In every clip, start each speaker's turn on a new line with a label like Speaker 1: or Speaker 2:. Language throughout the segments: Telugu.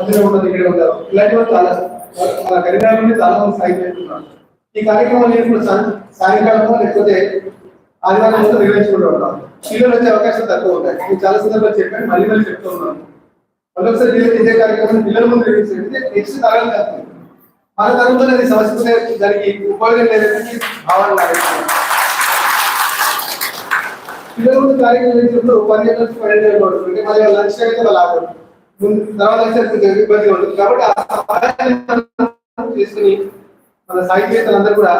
Speaker 1: అందులో ఉన్నది దగ్గర ఉంటారు. ఇలాంటి వాళ్ళు చాలా మన చాలా మంది సాయం ఈ కార్యక్రమాలు నేను ఇప్పుడు సా- సాయంకాలమో లేకపోతే ఆదివారం ముందు నిర్వహించుకుంటూ ఉంటాం పిల్లలు వచ్చే అవకాశం తక్కువ ఉంటాయి. నేను చాలా సందర్భాలు చెప్పాను మళ్ళీ మళ్ళీ చెప్తూ ఉన్నాను. మరొకసారి ఇదే కార్యక్రమం పిల్లల ముందు నిర్వహించండి నెక్స్ట్ తరగతి కాదు మన తరంతో అది సమస్య దానికి ఉపయోగం లేదని భావన పిల్లల ముందు కార్యక్రమం చేసినప్పుడు పదిహేను నుంచి పన్నెండు వేలు పడుతుంది మరి లంచ్ అయితే వాళ్ళు ఆగరు. తర్వాత వచ్చే ఇబ్బందిగా ఉంటుంది. కాబట్టి ఆ సహాయాన్ని చేసుకుని మన సాహిత్యవేత్తలు అందరూ కూడా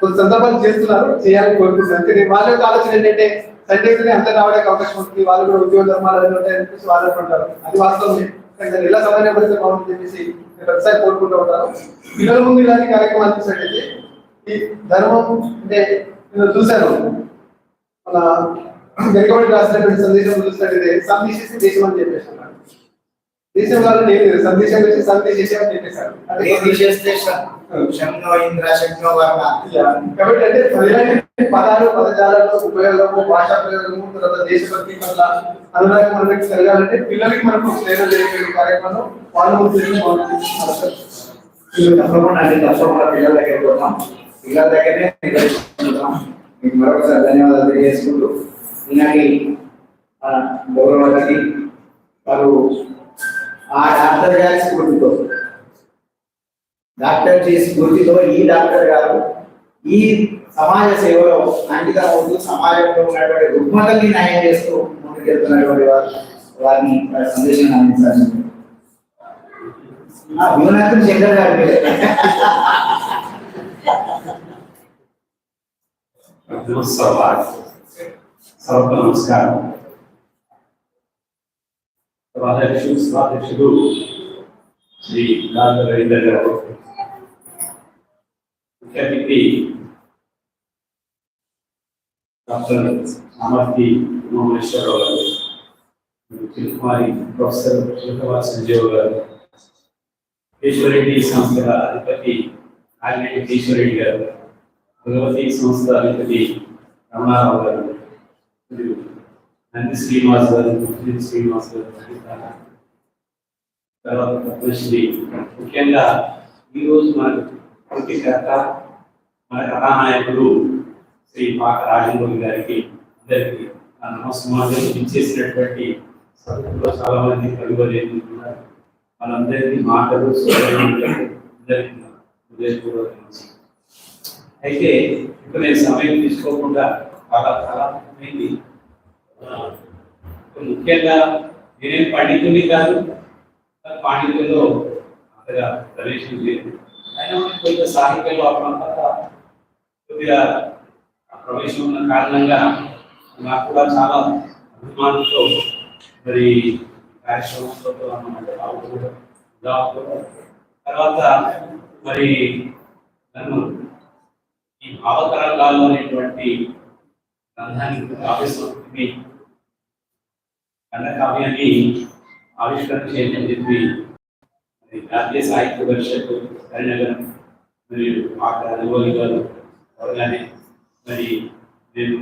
Speaker 1: కొన్ని సందర్భాలు చేస్తున్నారు చేయాలని కోరుకుంటున్నారు అంటే వాళ్ళ యొక్క ఆలోచన ఏంటంటే సండే అయితేనే రావడానికి అవకాశం ఉంటుంది వాళ్ళు కూడా ఉద్యోగ ధర్మాలు అన్నీ ఉంటాయని చెప్పేసి వాళ్ళు అనుకుంటారు అది వాస్తవమే. కానీ దాన్ని ఎలా సమన్వయపడితే బాగుంటుంది చెప్పేసి నేను కోరుకుంటూ ఉంటారు పిల్లల ముందు ఇలాంటి కార్యక్రమాలు చూసినట్టయితే ఈ ధర్మం అంటే నేను చూశాను. మన వెనుకబడి రాసినటువంటి సందేశం చూసినట్టయితే సందేశించి దేశం అని చెప్పేసి దేశం కాదు నేను లేదు. సందేశం వచ్చి సందేశం అని చెప్పేశారు అంటే
Speaker 2: ఏ విశేషతే శంనో ఇంద్ర శంనో వర్ణ.
Speaker 1: కాబట్టి అంటే ఇలాంటి పదాలు పదజాలలో ఉపయోగము భాషా ప్రయోగము తర్వాత దేశభక్తి పట్ల అనురాగం మనకి కలగాలంటే పిల్లలకి మనకు ప్రేరణ జరిగే కార్యక్రమం వాళ్ళ
Speaker 2: తప్పకుండా అండి తప్పకుండా పిల్లల దగ్గరికి పోతాం. పిల్లల దగ్గరనే నిర్వహించుకుంటాం మీకు మరొకసారి ధన్యవాదాలు తెలియజేసుకుంటూ గౌరవాలకి వారు ఆ డాక్టర్ గారి స్ఫూర్తితో. డాక్టర్ జీ స్ఫూర్తితో ఈ డాక్టర్ గారు ఈ సమాజ సేవలో అంకితం అవుతూ సమాజంలో ఉన్నటువంటి రుగ్మతల్ని న్యాయం చేస్తూ ముందుకెళ్తున్నటువంటి వారు వారిని సందేశం అందించాలి భీమనాథం భీమనాథన్ శంకర్ గారి పేరే.
Speaker 3: నమస్కారం. సర్వ నమస్కారం సభాధ్యక్షుడు సభాధ్యక్షుడు శ్రీ గాంధీ రవీంద్ర గారు ముఖ్య అతిథి డాక్టర్ సామర్థి ఉమామేశ్వరరావు గారు చిరుకుమారి ప్రొఫెసర్ చిరుకుమార్ సంజీవ్ గారు ఈశ్వరెడ్డి సంస్థల అధిపతి ఆగిరెడ్డి ఈశ్వరెడ్డి గారు భగవతి సంస్థ అధిపతి రమణారావు గారు మరియు నంది శ్రీనివాస్ గారు ముఖ్యమంత్రి శ్రీనివాస్ గారు తర్వాత పద్మశ్రీ ముఖ్యంగా ఈరోజు మనకు పూర్తికర్త మన కథానాయకుడు శ్రీ పాక రాజమౌళి గారికి అందరికీ నా నమస్కారం ఇచ్చేసినటువంటి సభలో చాలా మంది కలువలేదు వాళ్ళందరికీ మాటలు హృదయపూర్వక అయితే ఇప్పుడు నేను సమయం తీసుకోకుండా చాలా చాలా అయింది ముఖ్యంగా నేనేం పండితుని కాదు పాండిత్యంలో అంతగా ప్రవేశం లేదు. అయినా మనకి కొంచెం సాహిత్యంలో అప్పుడంతా కొద్దిగా ప్రవేశం ఉన్న కారణంగా నాకు కూడా చాలా అభిమానంతో మరి కార్యక్రమంలో తర్వాత మరి నన్ను ఈ భావతరంగాలు అనేటువంటి గ్రంథానికి ఆవిష్కృతిని ఖండకావ్యాన్ని ఆవిష్కరణ చేయమని చెప్పి జాతీయ సాహిత్య పరిషత్తు కరీనగరం మరియు మాకు అనుభవి గారు త్వరగానే మరి నేను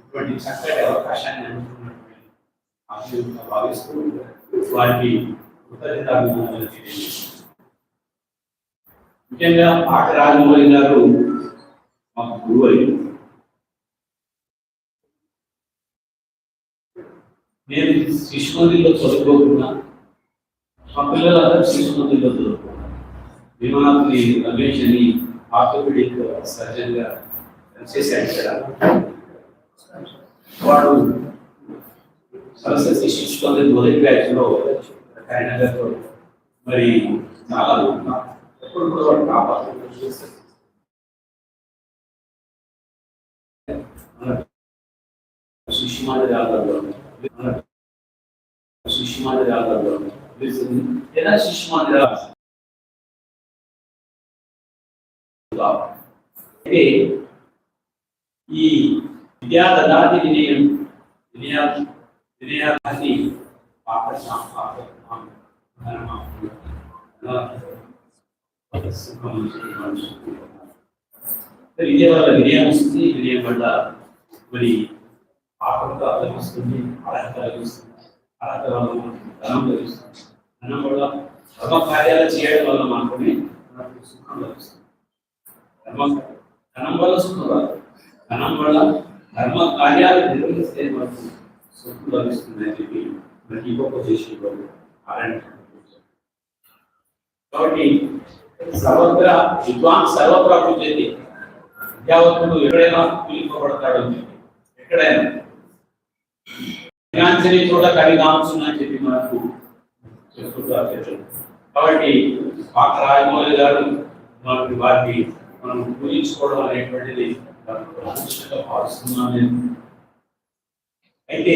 Speaker 3: ఇటువంటి చక్కటి అవకాశాన్ని అందుకున్నటువంటి ఆశీర్వాదంగా భావిస్తూ వారికి కృతజ్ఞతాభిమానాలు తెలియజేస్తున్నాను. ముఖ్యంగా పాట రాజమౌళి గారు మాకు గురువు అయ్యారు నేను శిశుమందిలో చదువుకోకుండా మా పిల్లలందరూ శిశుమందిలో చదువుకున్నారు. విమానాన్ని రమేష్ అని ఆర్థోపెడిక్ సర్జన్ చేశాడు ఇక్కడ. వాడు సరస్వతి శిశుమంది మొదటి బ్యాచ్లో కరీనగర్లో మరి చాలా ఎప్పుడు కూడా వాడు కాపాడు ఆధారంలో రాగంలో సుష్మాది రాగంలో లేదా సుష్మాది అయితే ఈ విద్యా దదాతి వినయం వినయ వినయాన్ని పాప విద్య వల్ల వినయం వస్తుంది వినయం వల్ల మరి ఆకలితో లభిస్తుంది అర్హత లభిస్తుంది అర్హత వల్ల మనకు ధనం లభిస్తుంది. ధనం వల్ల ధర్మ కార్యాలు చేయడం వల్ల మాత్రమే మనకు సుఖం లభిస్తుంది. ధర్మ ధనం వల్ల సుఖం రాదు. ధనం వల్ల ధర్మ కార్యాలు నిర్వహిస్తే మనకు సుఖం లభిస్తుంది అని చెప్పి మనకి గొప్ప చేసి కాబట్టి సర్వత్ర విద్వాన్ సర్వప్రాప్తి పూజతి విద్యావంతుడు ఎక్కడైనా పిలుపబడతాడు అని చెప్పి ఎక్కడైనా చోట కవిగాంశం అని చెప్పి మనకు చెప్తుంటారు కాబట్టి పాత రాజమౌళి గారు మనకి వారిని మనం పూజించుకోవడం అనేటువంటిది భావిస్తున్నాను నేను. అయితే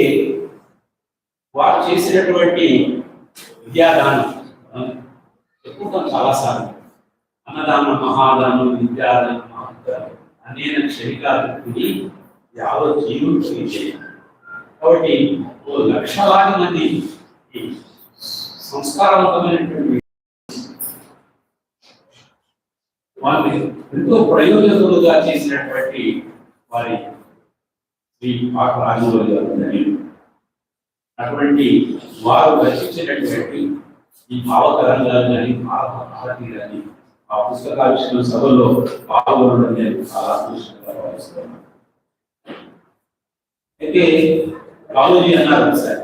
Speaker 3: వారు చేసినటువంటి విద్యాదానం చెప్పుకుంటాం చాలాసార్లు. అన్నదానం మహాదానం విద్యాదానం మహాదానం అనేక క్షణికాలు యావత్ జీవులు చేయాలి కాబట్టి ఓ లక్షలాది మంది సంస్కారవంతమైనటువంటి వారిని ఎంతో ప్రయోజకులుగా చేసినటువంటి వారి శ్రీ పాక రాజమౌళి గారు ధన్యులు. అటువంటి వారు రచించినటువంటి ఈ భావతరంగాలు కానీ భారత భారతి కానీ ఆ పుస్తకావిష్కరణ సభలో పాల్గొనడం నేను చాలా అదృష్టంగా భావిస్తున్నాను అయితే కాళోజీ అన్నారు సార్.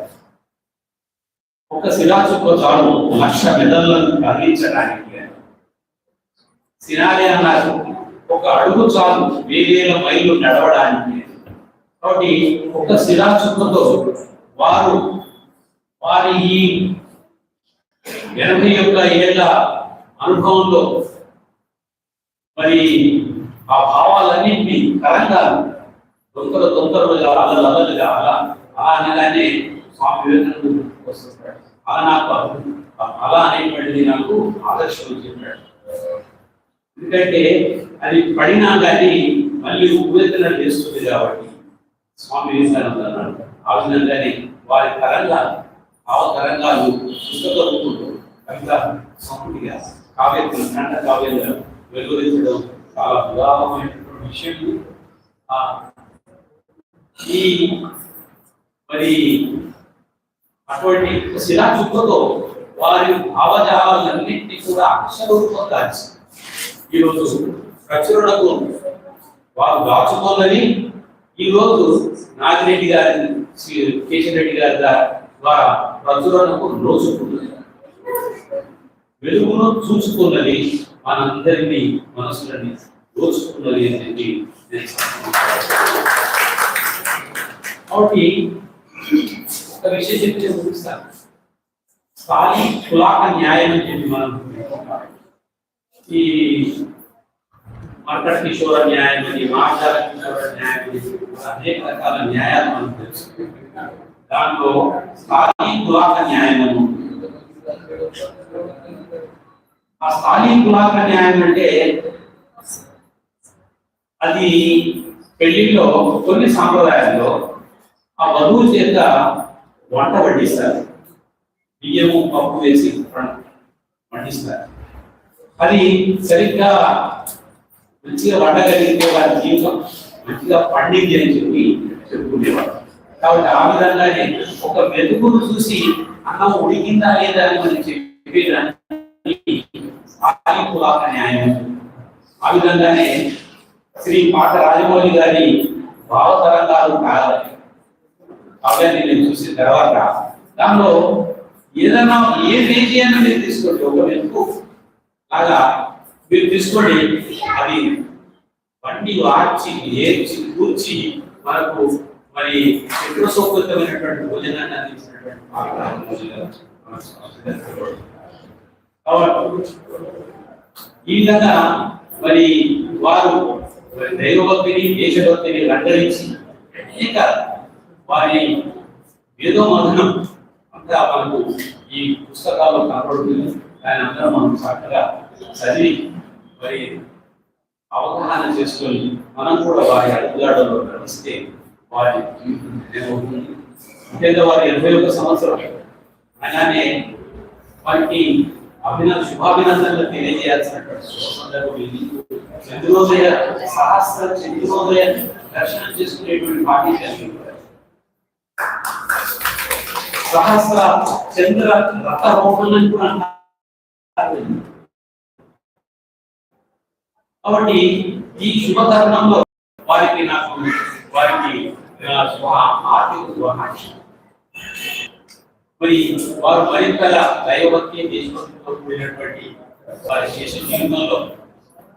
Speaker 3: ఒక శిలాచుక్క చాలు లక్ష మెదళ్ళను కదిలించడానికి సినారి అన్నారు ఒక అడుగు చాలు వేల మైళ్ళు నడవడానికి కాబట్టి ఒక శిలాచుక్కతో వారు వారి ఈ ఎనభై యొక్క ఏళ్ళ అనుభవంలో మరి ఆ భావాలన్నింటినీ కరంగా దొంగలు దొంగలుగా అలలు అలలుగా అలా అలా అనగానే స్వామి వివేకానంద వస్తుంటాడు. అలా నాకు అలా అనేటువంటిది నాకు ఆదర్శం చెప్పాడు. ఎందుకంటే అది పడినా కానీ మళ్ళీ ఉపవేదన చేస్తుంది కాబట్టి స్వామి వివేకానంద అన్నాడు. ఆ విధంగానే వారి తరంగాలు భావ తరంగాలు రూపంలో కవిత సమృద్ధిగా కావ్యత్వం ఖండ కావ్యంగా వెలువరించడం చాలా ఉదాహరణమైనటువంటి విషయం. ఈ మరి అటువంటి శిలాచుక్కతో వారి భావజాలన్నింటినీ కూడా అక్షరూపం దాచి ఈరోజు ప్రచురణకు వారు దాచుకోదని ఈరోజు నాగిరెడ్డి గారి శ్రీ కేశరెడ్డి గారి ద్వారా ప్రచురణకు రోజుకున్నది వెలుగును చూసుకున్నది మనందరినీ మనసులని దోచుకున్నది అని చెప్పి కాబట్టి ఒక విషయం చెప్తే ముగిస్తాను స్థాయి కులాక న్యాయం అని చెప్పి మనం చెప్పుకుంటాం. ఈ మర్కట కిషోర న్యాయం అని మాచార కిషోర న్యాయం అని అనేక రకాల న్యాయాలు మనం తెలుసు దాంట్లో స్థాయి కులాక న్యాయం అని ఉంటుంది. ఆ స్థాయి కులాక న్యాయం అంటే అది పెళ్ళిలో కొన్ని సాంప్రదాయాల్లో ఆ వధువు చేత వంట వడ్డిస్తారు. బియ్యము పప్పు వేసి వండిస్తారు అది సరిగ్గా మంచిగా వండగలిగితే వారి జీవితం మంచిగా పండింది అని చెప్పి చెప్పుకునేవారు. కాబట్టి ఆ విధంగానే ఒక వెతుకును చూసి అన్నం ఉడికిందా లేదా అని మనం చెప్పేదాన్ని న్యాయం. ఆ విధంగానే శ్రీ పాట రాజమౌళి గారి భావతరంగాలు కావాలి. అవన్నీ నేను చూసిన తర్వాత దానిలో ఏదైనా ఏ పేజీ అయినా మీరు తీసుకోండి ఒక వెతుకు అలా మీరు తీసుకోండి అది బండి వార్చి ఏర్చి కూర్చి మనకు మరి చిత్రసౌకృతమైనటువంటి భోజనాన్ని అందించినటువంటి ఈ విధంగా మరి వారు దైవభక్తిని దేశభక్తిని రంగరించి అనేక వారి ఏదో మధనం అంతా మనకు ఈ పుస్తకాల్లో కనపడుతుంది దాని అందరం మనం చక్కగా చదివి మరి అవగాహన చేసుకొని మనం కూడా వారి అడుగుదాడలో నడిస్తే వారి జీవితం ఏమవుతుంది? ముఖ్యంగా వారి ఎనభై ఒక్క సంవత్సరం అలానే వారికి అభిన శుభాభినందనలు తెలియజేయాల్సినటువంటి శుభ సందర్భం ఇది. చంద్రోదయ సహస్ర చంద్రోదయ దర్శనం చేసుకునేటువంటి భాగ్యం కలిగి సహస్ర చంద్ర రథ రోహణం కూడా అంటారు. కాబట్టి ఈ శుభ వారికి నాకు వారికి మరి వారు మరింతగా దైవభక్తి దేశభక్తితో వారి శేష జీవితంలో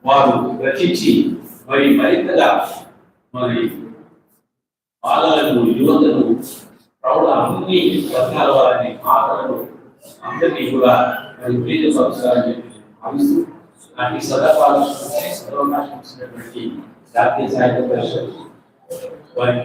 Speaker 3: వారు రచించి మరి మరింతగా మరి బాలలను యువతను ప్రౌఢ అన్ని వర్గాల వారిని మాటలను అందరినీ కూడా మరి ప్రీతి సంస్కారాన్ని భావిస్తూ నాటి సదాపాలను సర్వనాశనం జాతీయ సాహిత్య పరిషత్ వారికి